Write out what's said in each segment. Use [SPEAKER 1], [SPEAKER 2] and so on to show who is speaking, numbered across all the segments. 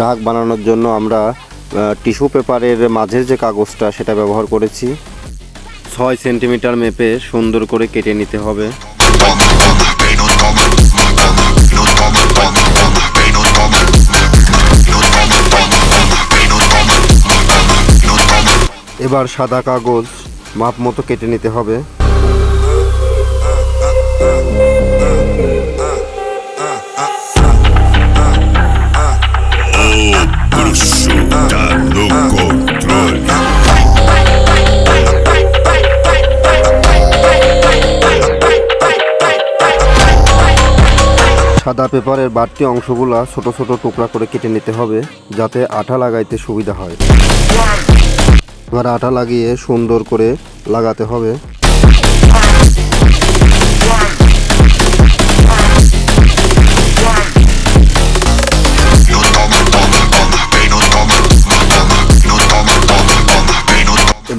[SPEAKER 1] ঢাক বানানোর জন্য আমরা টিস্যু পেপারের মাঝের যে কাগজটা সেটা ব্যবহার করেছি। ছয় সেন্টিমিটার মেপে সুন্দর করে কেটে নিতে হবে। এবার সাদা কাগজ মাপ মতো কেটে নিতে হবে। সাদা পেপারের বাড়তি অংশগুলা ছোট ছোট টুকরা করে কেটে নিতে হবে যাতে আঠা লাগাইতে সুবিধা হয়। এবার আঠা লাগিয়ে সুন্দর করে লাগাতে হবে।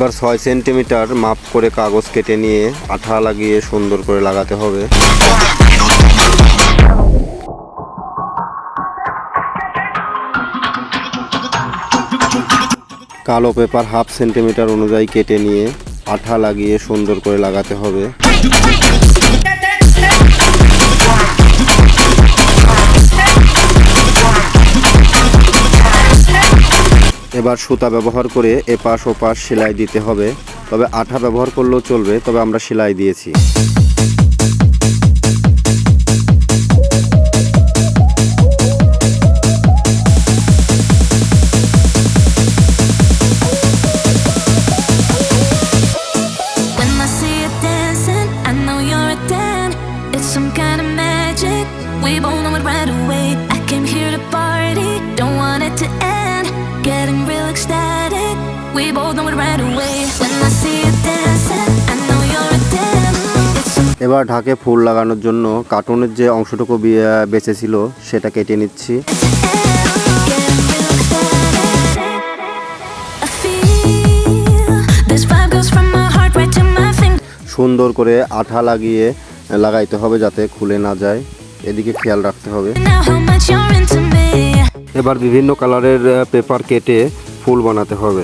[SPEAKER 1] এবার ছয় সেন্টিমিটার মাপ করে কাগজ কেটে নিয়ে আঠা লাগিয়ে সুন্দর করে লাগাতে হবে। কালো পেপার হাফ সেন্টিমিটার অনুযায়ী কেটে নিয়ে আঠা লাগিয়ে সুন্দর করে লাগাতে হবে। এবার সুতা ব্যবহার করে এপাশ ওপাশ সেলাই দিতে হবে। তবে আঠা ব্যবহার করলেও চলবে, তবে আমরা সেলাই দিয়েছি। এবার ঢাকে ফুল লাগানোর জন্য কার্টুনের যে অংশটুকু বেঁচে ছিল সেটা কেটে নিচ্ছি. সুন্দর করে আঠা লাগিয়ে লাগাইতে হবে যাতে খুলে না যায়। এদিকে খেয়াল রাখতে হবে. এবার বিভিন্ন কালারের পেপার কেটে ফুল বানাতে হবে।